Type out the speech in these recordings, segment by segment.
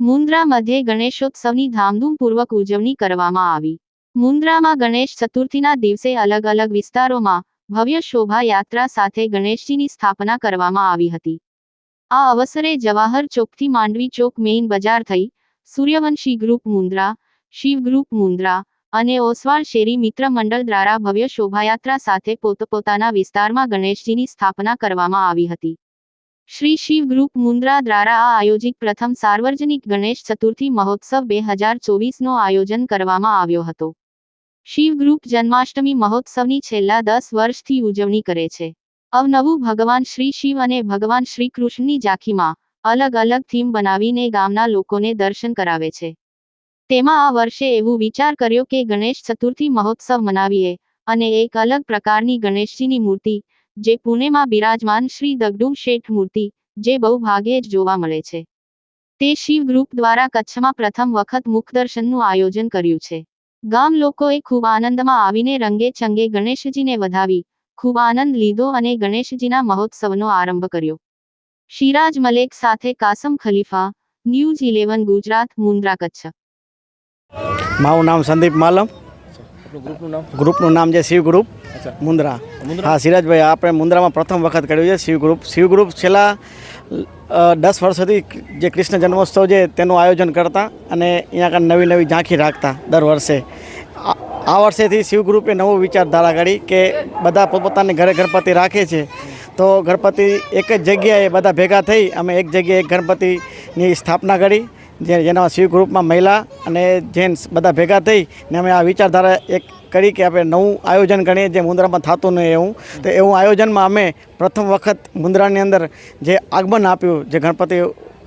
મુન્દ્રા મધ્યે ગણેશોત્સવની ધામધૂમપૂર્વક ઉજવણી કરવામાં આવી. મુન્દ્રામાં ગણેશ ચતુર્થીના દિવસે અલગ અલગ વિસ્તારોમાં ભવ્ય શોભાયાત્રા સાથે ગણેશજીની સ્થાપના કરવામાં આવી હતી. આ અવસરે જવાહર ચોકથી માંડવી ચોક મેઇન બજાર થઈ સૂર્યવંશી ગ્રુપ મુન્દ્રા શિવ ગ્રુપ મુન્દ્રા અને ઓસવાળ શેરી મિત્ર મંડળ દ્વારા ભવ્ય શોભાયાત્રા સાથે પોતપોતાના વિસ્તારમાં ગણેશજીની સ્થાપના કરવામાં આવી હતી. શ્રી શિવ ગ્રુપ મુન્દ્રા દ્વારા આ આયોજિત પ્રથમ સાર્વજનિક ગણેશ ચતુર્થી મહોત્સવ બે હજાર ચોવીસનો આયોજન કરવામાં આવ્યો હતો. શિવ ગ્રુપ જન્માષ્ટમી મહોત્સવની છેલ્લા દસ વર્ષથી ઉજવણી કરે છે. અવનવું ભગવાન શ્રી શિવ અને ભગવાન શ્રી કૃષ્ણની ઝાંખીમાં અલગ અલગ થીમ બનાવીને ગામના લોકોને દર્શન કરાવે છે. તેમાં આ વર્ષે એવું વિચાર કર્યો કે ગણેશ ચતુર્થી મહોત્સવ મનાવીએ અને એક અલગ પ્રકારની ગણેશજીની મૂર્તિ, જે પુણેમાં બિરાજમાન શ્રી દગડુમ શેઠ મૂર્તિ, જે બહુ ભાગ્યે જ જોવા મળે છે. તે શિવ ગ્રુપ દ્વારા કચ્છમાં પ્રથમ વખત મુખદર્શનનું આયોજન કર્યું છે. ગામ લોકોએ ખૂબ આનંદમાં આવીને રંગે ચંગે ગણેશજીને વધાવી, ખૂબ આનંદ લીધો અને ગણેશજીના મહોત્સવનો આરંભ કર્યો. શિરાજ મલેક સાથે કાસમ ખલીફા, ન્યૂઝ ઇલેવન ગુજરાત, મુન્દ્રા, કચ્છ. મારું નામ સંદીપ માલમ. ગ્રુપનું નામ ગ્રુપનું નામ છે શિવ ગ્રુપ. મુન્દ્રા? હા સિરાજભાઈ આપણે મુન્દ્રામાં પ્રથમ વખત કર્યું છે શિવ ગ્રુપ. શિવ ગ્રુપ છેલ્લા દસ વર્ષોથી જે કૃષ્ણ જન્મોત્સવ છે તેનું આયોજન કરતા અને અહીંયા આગળ નવી નવી ઝાંખી રાખતા દર વર્ષે. આ- આ વર્ષેથી શિવ ગ્રુપે નવો વિચારધારા કરી કે બધા પોતપોતાની ઘરે ગણપતિ રાખે છે. તો ગણપતિ એક જ જગ્યાએ બધા ભેગા થઈ અમે એક જગ્યાએ ગણપતિની સ્થાપના કરી જેના શિવ ગ્રુપમાં મહિલા અને જેન્ટ્સ બધા ભેગા થઈ ને અમે આ વિચારધારા એક કરી કે આપણે નવું આયોજન કરીએ જે મુન્દ્રામાં થતું નહીં એવું. તો એવું આયોજનમાં અમે પ્રથમ વખત મુન્દ્રાની અંદર જે આગમન આપ્યું, જે ગણપતિ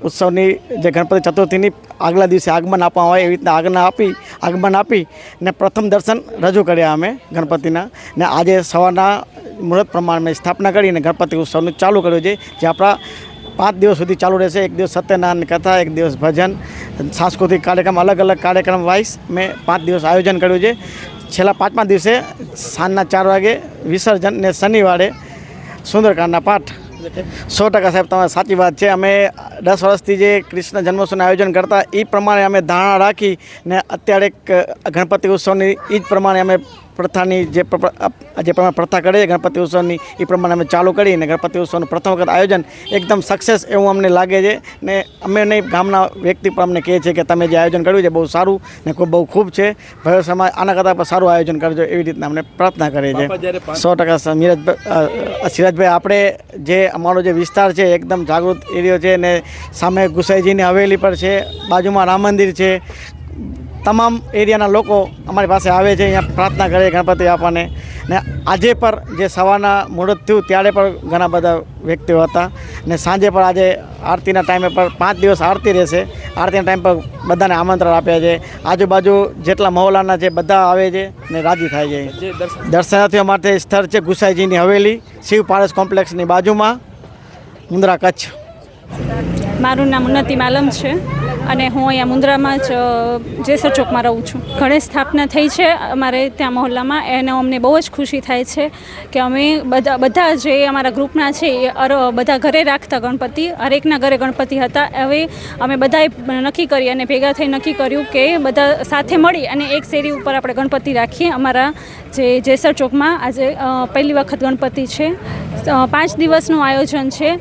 ઉત્સવની, જે ગણપતિ ચતુર્થીની આગલા દિવસે આગમન આપવામાં આવે, એવી રીતના આજ્ઞા આપી, આગમન આપી ને પ્રથમ દર્શન રજૂ કર્યા અમે ગણપતિના. ને આજે સવારના મુહૂર્ત પ્રમાણે સ્થાપના કરીને ગણપતિ ઉત્સવનું ચાલુ કર્યું છે, જે આપણા પાંચ દિવસ સુધી ચાલુ રહેશે. એક દિવસ સત્યનારાયણ કથા, એક દિવસ ભજન, સાંસ્કૃતિક કાર્યક્રમ, અલગ અલગ કાર્યક્રમ વાઇઝ મેં પાંચ દિવસ આયોજન કર્યું છે. છેલ્લા પાંચમા દિવસે સાંજના ચાર વાગે વિસર્જન ને શનિવારે સુંદરકાંડના પાઠ. સો ટકા સાહેબ, તમારી સાચી વાત છે. અમે દસ વર્ષથી જે કૃષ્ણ જન્મોત્સવનું આયોજન કરતા એ પ્રમાણે અમે ધારણા રાખી ને અત્યારે એક ગણપતિ ઉત્સવની એ જ પ્રમાણે અમે પ્રથાની જે જે પ્રમાણે પ્રથા કરે છે ગણપતિ ઉત્સવની એ પ્રમાણે અમે ચાલુ કરી ને ગણપતિ ઉત્સવનું પ્રથમ વખત આયોજન એકદમ સક્સેસ એવું અમને લાગે છે. ને અમે નહીં ગામના વ્યક્તિ પણ અમને કહે છે કે તમે જે આયોજન કર્યું છે બહુ સારું ને ખૂબ બહુ ખૂબ છે. ભવિષ્યમાં આના કરતાં પણ સારું આયોજન કરજો એવી રીતના અમને પ્રાર્થના કરે પાંચ- સો ટકા મિરાજભાઈ સિરાજભાઈ આપણે જે અમારો જે વિસ્તાર છે એકદમ જાગૃત એરિયો છે ને સામે ગુસાઈજીની હવેલી પર છે બાજુમાં રામ મંદિર છે તમામ એરિયાના લોકો અમારી પાસે આવે છે. અહીંયા પ્રાર્થના કરે ગણપતિ આપવાને ને આજે પણ જે સવારના મુહૂર્ત થયું ત્યારે પણ ઘણા બધા વ્યક્તિઓ હતા. ને સાંજે પણ આજે આરતીના ટાઈમે પર પાંચ દિવસ આરતી રહેશે. આરતીના ટાઈમ પર બધાને આમંત્રણ આપ્યા છે. આજુબાજુ જેટલા મહોલાના છે બધા આવે છે ને રાજી થાય છે. દર્શનાર્થીઓ માટે સ્થળ છે ગુસાઈજીની હવેલી શિવ પારસ કોમ્પ્લેક્સની બાજુમાં મુંદ્રા કચ્છ. મારું નામ ઉન્નતિ માલમ છે. અને હું અહીંયા મુન્દ્રામાં જ જેસર ચોકમાં રહું છું. ગણેશ સ્થાપના થઈ છે અમારે ત્યાં મહોલ્લામાં, એને અમને બહુ જ ખુશી થાય છે કે અમે બધા બધા જે અમારા ગ્રુપના છે એ બધા ઘરે રાખતા ગણપતિ, હરેકના ઘરે ગણપતિ હતા. હવે અમે બધાએ નક્કી કરી અને ભેગા થઈ નક્કી કર્યું કે બધા સાથે મળી અને એક શેરી ઉપર આપણે ગણપતિ રાખીએ. અમારા જે જેસર ચોકમાં આજે પહેલી વખત ગણપતિ છે. પાંચ દિવસનું આયોજન છે.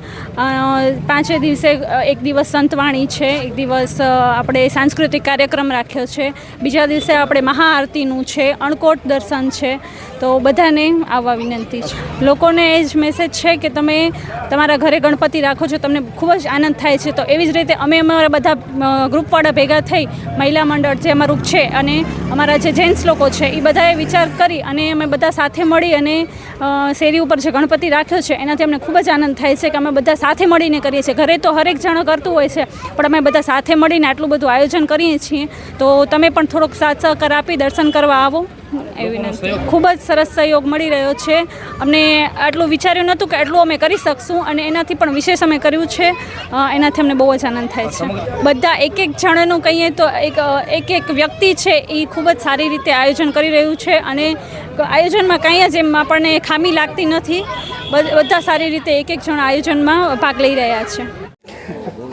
પાંચે દિવસે એક દિવસ સંતવાણી છે, એક દિવસ અ, આપણે સાંસ્કૃતિક કાર્યક્રમ રાખ્યો છે. બીજા દિવસે આપણે મહાઆરતીનું છે અણકોટ દર્શન છે. તો બધાને આવવા વિનંતી છે. લોકોને એ જ મેસેજ છે કે તમે તમારા ઘરે ગણપતિ રાખો છો તમને ખૂબ જ આનંદ થાય છે. તો એવી જ રીતે અમે અમારા બધા ગ્રુપવાળા ભેગા થઈ મહિલા મંડળ જે અમારું છે અને અમારા જે જેન્ટ્સ લોકો છે, એ બધાએ વિચાર કરી અને અમે બધા સાથે મળી અને શેરી ઉપર જે ગણપતિ રાખ્યો છે, એનાથી અમને ખૂબ જ આનંદ થાય છે કે અમે બધા સાથે મળીને કરીએ છીએ. ઘરે તો હરેક જણ કરતું હોય છે, પણ અમે બધા સાથે મળીને આટલું બધું આયોજન કરીએ છીએ. તો તમે પણ થોડોક સાથ સહકાર આપી દર્શન કરવા આવો. એવી વિનંતી. ખૂબ જ સરસ સહયોગ મળી રહ્યો છે. અમને આટલું વિચાર્યું નહોતું કે આટલું અમે કરી શકશું અને એનાથી પણ વિશેષ અમે કર્યું છે. એનાથી અમને બહુ જ આનંદ થાય છે. બધા એક એક જણનું કહીએ તો એક એક એક વ્યક્તિ છે એ ખૂબ જ સારી રીતે આયોજન કરી રહ્યું છે અને આયોજનમાં કાંઈ જ એમ આપણને ખામી લાગતી નથી. બધ- બધા સારી રીતે એક એક જણ આયોજનમાં ભાગ લઈ રહ્યા છે.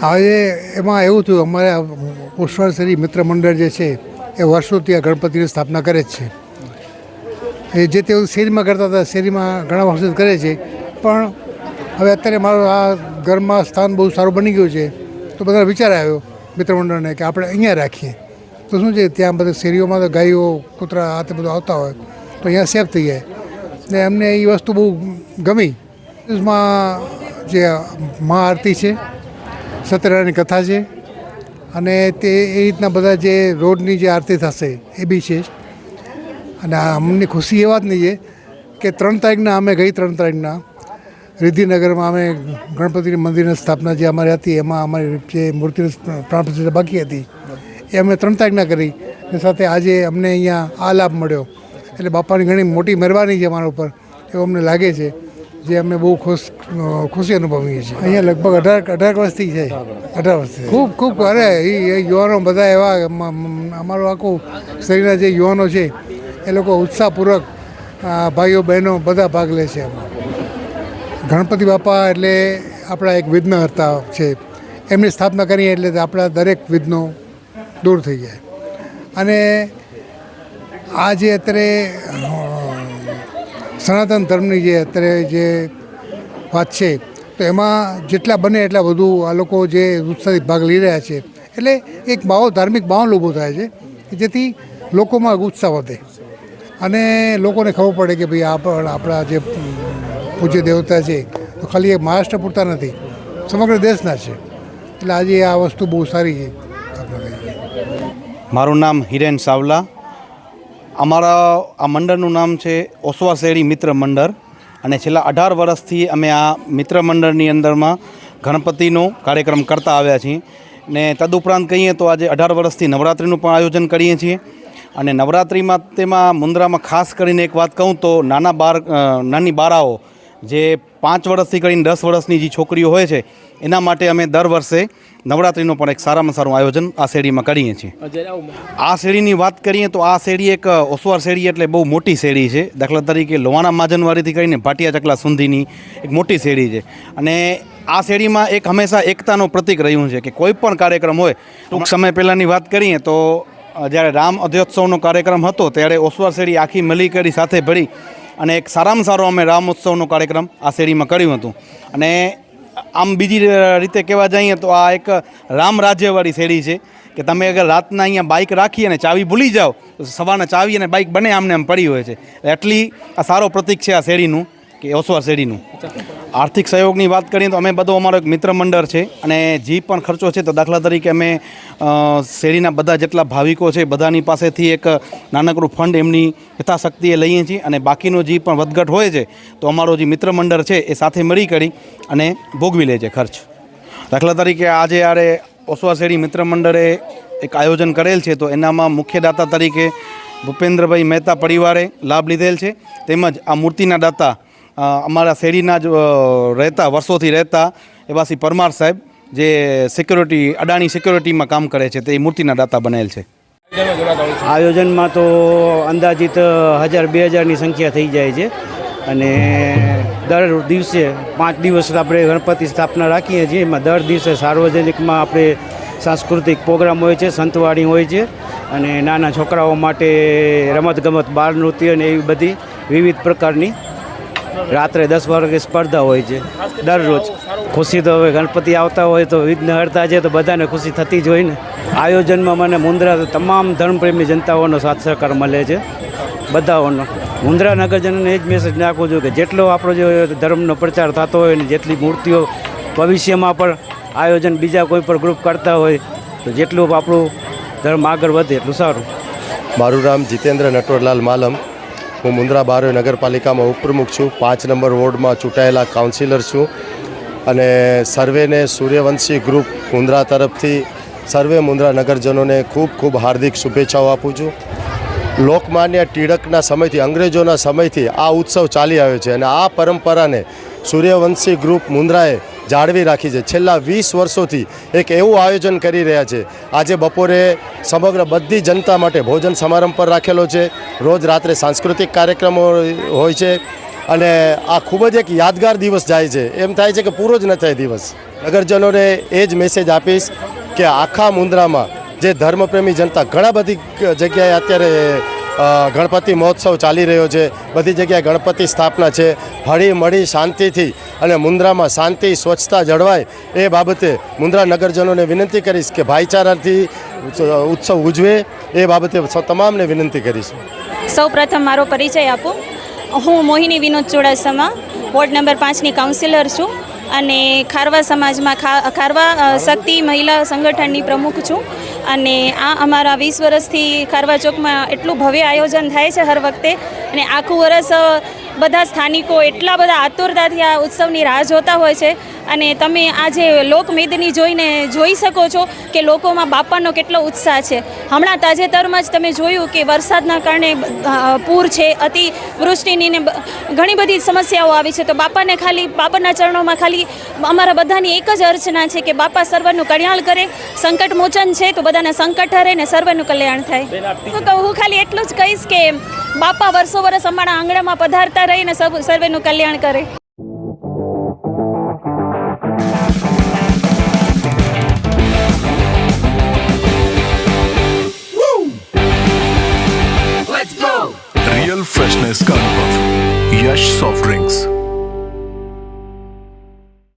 આજે એમાં એવું થયું અમારે શ્રી મિત્ર મંડળ જે છે એ વર્ષોથી આ ગણપતિની સ્થાપના કરે જ છે. જે તેઓ શેરીમાં કરતા હતા, શેરીમાં ઘણા વર્ષો કરે છે. પણ હવે અત્યારે મારું આ ઘરમાં સ્થાન બહુ સારું બની ગયું છે, તો બધા વિચાર આવ્યો મિત્ર મંડળને કે આપણે અહીંયા રાખીએ. તો શું છે, ત્યાં બધા શેરીઓમાં તો ગાયો, કૂતરા, આ તે બધું આવતા હોય, તો અહીંયા સેફ થઈ જાય. ને એમને એ વસ્તુ બહુ ગમી. માં જે મહા આરતી છે, સત્યનારાયણની કથા છે, અને તે એ રીતના બધા જે રોડની જે આરતી થશે, એ બી છે. અને આ અમને ખુશી એ વાતની છે કે ત્રણ તારીખના અમે ગઈ ત્રણ તારીખના. રિદ્ધિનગરમાં અમે ગણપતિની મંદિરની સ્થાપના જે અમારી હતી એમાં અમારી જે મૂર્તિની પ્રાણ પ્રતિષ્ઠા બાકી હતી એ અમે ત્રણ તારીખના કરી. અને સાથે આજે અમને અહીંયા આ લાભ મળ્યો. એટલે બાપાની ઘણી મોટી મહેરબાની છે અમારા ઉપર એવું અમને લાગે છે જે અમે બહુ ખુશ ખુશી અનુભવીએ છીએ. અહીંયા લગભગ અઢાર અઢાર વર્ષથી છે. અઢાર વર્ષથી. ખૂબ ખૂબ અરે એ યુવાનો બધા એવા અમારું આખું શરીરના જે યુવાનો છે એ લોકો ઉત્સાહપૂર્વક ભાઈઓ, બહેનો બધા ભાગ લે છે એમાં. ગણપતિ બાપા એટલે આપણા એક વિઘ્નહર્તા છે. એમની સ્થાપના કરીએ એટલે આપણા દરેક વિઘ્નો દૂર થઈ જાય. અને આ જે અત્યારે સનાતન ધર્મની જે અત્યારે જે વાત છે, તો એમાં જેટલા બને એટલા વધુ આ લોકો જે ઉત્સાહથી ભાગ લઈ રહ્યા છે. એટલે એક માહોલ ધાર્મિક માહોલ ઊભો થાય છે જેથી લોકોમાં ઉત્સાહ વધે. અને લોકોને ખબર પડે કે ભાઈ આપણ આપણા જે પૂજ્ય દેવતા છે, તો ખાલી એક મહારાષ્ટ્ર પૂરતા નથી. સમગ્ર દેશના છે. એટલે આજે આ વસ્તુ બહુ સારી છે. મારું નામ હિરેન સાવલા. અમારા આ મંડળનું નામ છે ઓસવા શેરી મિત્ર મંડળ. અને છેલ્લા અઢાર વર્ષથી અમે આ મિત્ર મંડળની અંદરમાં ગણપતિનો કાર્યક્રમ કરતા આવ્યા છીએ. ને તદુપરાંત કહીએ તો આજે અઢાર વર્ષથી નવરાત્રિનું પણ આયોજન કરીએ છીએ. અને નવરાત્રિમાં તેમાં મુન્દ્રામાં ખાસ કરીને એક વાત કહું તો નાના બાર નાની બારાઓ જે પાંચ વર્ષથી કરીને દસ વર્ષની જે છોકરીઓ હોય છે એના માટે અમે દર વર્ષે નવરાત્રિનું પણ એક સારામાં સારું આયોજન આ શેરીમાં કરીએ છીએ. આ શેરીની વાત કરીએ તો આ શેરી એક ઓસવાર શેરી એટલે બહુ મોટી શેરી છે. દાખલા તરીકે લોવાના માજનવાડીથી કરીને ભાટિયા ચકલા સુધીની એક મોટી શેરી છે. અને આ શેરીમાં એક હંમેશા એકતાનું પ્રતીક રહ્યું છે કે કોઈ પણ કાર્યક્રમ હોય ટૂંક સમય પહેલાંની વાત કરીએ તો જ્યારે રામ અધ્યોત્સવનો કાર્યક્રમ હતો, ત્યારે ઓસવાર શેરી આખી મળી સાથે ભળી અને એક સારામાં સારો અમે રામ ઉત્સવનો કાર્યક્રમ આ શેરીમાં કર્યું હતું. અને આમ બીજી રીતે કહેવા જઈએ તો આ એક રામ રાજ્યવાળી શેરી છે, કે તમે અગર રાતના અહીંયા બાઇક રાખી અને ચાવી ભૂલી જાઓ, તો સવારના ચાવી અને બાઇક બને આમને આમ પડી હોય છે. એટલી આ સારો પ્રતિક છે આ શેરીનું. કે ઓસવાર શેરીનું. આર્થિક સહયોગની વાત કરીએ તો અમે બધો અમારો એક મિત્ર મંડળ છે અને જે પણ ખર્ચો છે તો દાખલા તરીકે અમે શેરીના બધા જેટલા ભાવિકો છે બધાની પાસેથી એક નાનકડું ફંડ એમની યથાશક્તિએ લઈએ છીએ અને બાકીનો જે પણ વધઘટ હોય છે તો અમારો જે મિત્ર મંડળ છે એ સાથે મળી કરી અને ભોગવી લે છે ખર્ચ. દાખલા તરીકે આજે આરે ઓસવા શેરી મિત્ર મંડળે એક આયોજન કરેલ છે તો એનામાં મુખ્ય દાતા તરીકે ભૂપેન્દ્રભાઈ મહેતા પરિવારે લાભ લીધેલ છે. તેમજ આ મૂર્તિના દાતા અમારા શેરીના જ રહેતા, વર્ષોથી રહેતા એવા શ્રી પરમાર સાહેબ, જે સિક્યોરિટી અડાણી સિક્યોરિટીમાં કામ કરે છે, તે મૂર્તિના દાતા બનેલ છે. આયોજનમાં તો અંદાજિત હજાર, બે હજારની સંખ્યા થઈ જાય છે અને દર દિવસે પાંચ દિવસ આપણે ગણપતિ સ્થાપના રાખીએ છીએ. એમાં દર દિવસે સાર્વજનિકમાં આપણે સાંસ્કૃતિક પ્રોગ્રામ હોય છે, સંતવાણી હોય છે અને નાના છોકરાઓ માટે રમતગમત, બાળ નૃત્ય અને એવી બધી વિવિધ પ્રકારની રાત્રે દસ વાગે સ્પર્ધા હોય છે, દરરોજ. ખુશી તો હવે ગણપતિ આવતા હોય તો વિઘ્નહર્તા છે તો બધાને ખુશી થતી જ હોય ને. આયોજનમાં મને મુંદ્રા તમામ ધર્મપ્રેમી જનતાઓનો સાથ સહકાર મળે છે, બધાઓનો. મુંદ્રા નગરજનને એ જ મેસેજ નાખું છું કે જેટલો આપણો જે ધર્મનો પ્રચાર થતો હોય ને જેટલી મૂર્તિઓ ભવિષ્યમાં પણ આયોજન બીજા કોઈ પણ ગ્રુપ કરતા હોય, તો જેટલું આપણું ધર્મ આગળ વધે એટલું સારું. મારું નામ જીતેન્દ્ર નટવરલાલ માલમ. હું મુન્દ્રા બારોઈ નગરપાલિકામાં ઉપપ્રમુખ છું. પાંચ નંબર વોર્ડમાં ચૂંટાયેલા કાઉન્સિલર છું. અને સર્વેને સૂર્યવંશી ગ્રુપ મુન્દ્રા તરફથી સર્વે મુન્દ્રા નગરજનોને ખૂબ ખૂબ હાર્દિક શુભેચ્છાઓ આપું છું. લોકમાન્ય ટિળકના સમયથી, અંગ્રેજોના સમયથી આ ઉત્સવ ચાલી આવ્યો છે અને આ પરંપરાને સૂર્યવંશી ગ્રુપ મુન્દ્રાએ જાળવી રાખી છે. છેલ્લા વીસ વર્ષોથી એક એવું આયોજન કરી રહ્યા છે. આજે બપોરે સમગ્ર બધી જનતા માટે ભોજન સમારંભ પર રાખેલો છે. રોજ રાત્રે સાંસ્કૃતિક કાર્યક્રમો હોય છે અને આ ખૂબ જ એક યાદગાર દિવસ જાય છે. એમ થાય છે કે પૂરો જ ન થાય દિવસ. નગરજનોને એ જ મેસેજ આપીશ કે આખા મુન્દ્રામાં જે ધર્મપ્રેમી જનતા ઘણા બધી જગ્યાએ અત્યારે ગણપતિ મહોત્સવ ચાલી રહ્યો છે. બધી જગ્યાએ ગણપતિ સ્થાપના છે. હળી મળી શાંતિથી અને મુન્દ્રામાં શાંતિ, સ્વચ્છતા જળવાય એ બાબતે મુન્દ્રા નગરજનોને વિનંતી કરીશ કે ભાઈચારાથી ઉત્સવ ઉજવે એ બાબતે તમામને વિનંતી કરીશ. સૌ પ્રથમ મારો પરિચય આપું. હું મોહિની વિનોદ ચુડાસમા, વોર્ડ નંબર પાંચની કાઉન્સિલર છું અને ખારવા સમાજમાં ખારવા શક્તિ મહિલા સંગઠનની પ્રમુખ છું. અને આ અમારા વીસ વર્ષથી ખારવા ચોકમાં એટલું ભવ્ય આયોજન થાય છે હર વખતે અને આખું વરસ બધા સ્થાનિકો એટલા બધા આતુરતાથી આ ઉત્સવની રાહ જોતા હોય છે. અને તમે આજે લોકમેદની જોઈને જોઈ શકો છો કે લોકોમાં બાપાનો કેટલો ઉત્સાહ છે. હમણાં તાજેતરમાં જ તમે જોયું કે વરસાદના કારણે પૂર છે અતિવૃષ્ટિની ને ઘણી બધી સમસ્યાઓ આવી છે. તો બાપાને ખાલી, બાપાના ચરણોમાં ખાલી અમારા બધાની એક જ અર્ચના છે કે બાપા સર્વનું કલ્યાણ કરે. સંકટ મોચન છે તો બધાના સંકટ બેઠા રહીને સર્વેનું કલ્યાણ થાય. શું કહું હું ખાલી એટલું જ કહીશ કે બાપા વર્ષો વર્ષ અમારા આંગણામાં પધારતા રહીને સર્વેનું કલ્યાણ કરે. Real freshness carnival Yash soft drinks